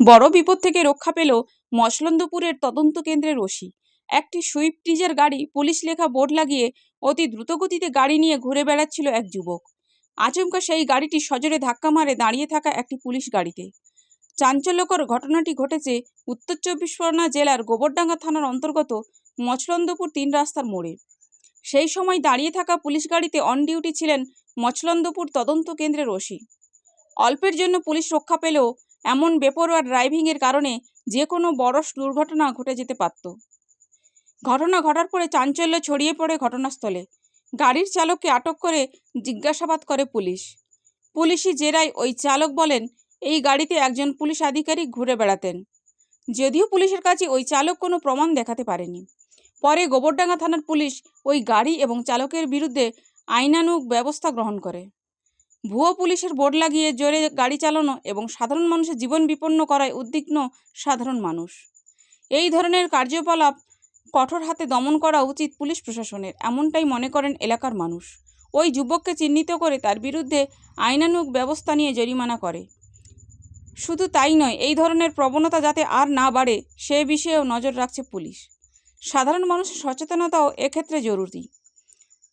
বড় বিপদ থেকে রক্ষা পেল মসলন্দপুরের তদন্ত কেন্দ্রের ওসি। একটি সুইফট ডিজার গাড়ি পুলিশ লেখা বোর্ড লাগিয়ে অতি দ্রুতগতিতে গাড়ি নিয়ে ঘুরে বেড়াচ্ছিল এক যুবক। আচমকা সেই গাড়িটি সজোরে ধাক্কা মারে দাঁড়িয়ে থাকা একটি পুলিশ গাড়িতে। চাঞ্চল্যকর ঘটনাটি ঘটেছে উত্তর চব্বিশ পরগনা জেলার গোবরডাঙ্গা থানার অন্তর্গত মছলন্দপুর তিন রাস্তার মোড়ে। সেই সময় দাঁড়িয়ে থাকা পুলিশ গাড়িতে অন ডিউটি ছিলেন মছলন্দপুর তদন্ত কেন্দ্রের ওসি। অল্পের জন্য পুলিশ রক্ষা পেলেও এমন বেপরোয়া ড্রাইভিংয়ের কারণে যে কোনো বড় দুর্ঘটনা ঘটে যেতে পারত। ঘটনা ঘটার পরে চাঞ্চল্য ছড়িয়ে পড়ে ঘটনাস্থলে। গাড়ির চালককে আটক করে জিজ্ঞাসাবাদ করে পুলিশ। পুলিশি জেরায় ওই চালক বলেন, এই গাড়িতে একজন পুলিশ আধিকারিক ঘুরে বেড়াতেন। যদিও পুলিশের কাছে ওই চালক কোনো প্রমাণ দেখাতে পারেনি। পরে গোবরডাঙ্গা থানার পুলিশ ওই গাড়ি এবং চালকের বিরুদ্ধে আইনানুগ ব্যবস্থা গ্রহণ করে। ভুয়ো পুলিশের বোর্ড লাগিয়ে জোরে গাড়ি চালানো এবং সাধারণ মানুষের জীবন বিপন্ন করায় উদ্বিগ্ন সাধারণ মানুষ। এই ধরনের কার্যকলাপ কঠোর হাতে দমন করা উচিত পুলিশ প্রশাসনের, এমনটাই মনে করেন এলাকার মানুষ। ওই যুবককে চিহ্নিত করে তার বিরুদ্ধে আইনানুগ ব্যবস্থা নিয়ে জরিমানা করে। শুধু তাই নয়, এই ধরনের প্রবণতা যাতে আর না বাড়ে সে বিষয়েও নজর রাখছে পুলিশ। সাধারণ মানুষের সচেতনতাও এক্ষেত্রে জরুরি।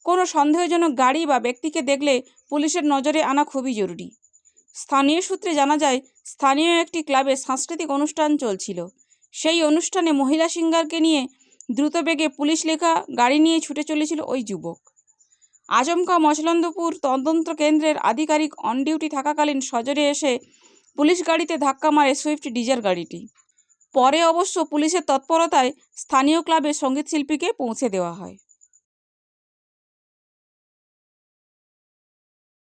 কোনো সন্দেহজনক গাড়ি বা ব্যক্তিকে দেখলে পুলিশের নজরে আনা খুবই জরুরি। স্থানীয় সূত্রে জানা যায়, স্থানীয় একটি ক্লাবে সাংস্কৃতিক অনুষ্ঠান চলছিল। সেই অনুষ্ঠানে মহিলা সিঙ্গারকে নিয়ে দ্রুত বেগে পুলিশ লেখা গাড়ি নিয়ে ছুটে চলেছিল ওই যুবক। আচমকা মচলন্দপুর তদন্ত কেন্দ্রের আধিকারিক অন ডিউটি থাকাকালীন সজরে এসে পুলিশ গাড়িতে ধাক্কা মারে সুইফট ডিজার গাড়িটি। পরে অবশ্য পুলিশের তৎপরতায় স্থানীয় ক্লাবে সংগীত শিল্পীকে পৌঁছে দেওয়া হয়।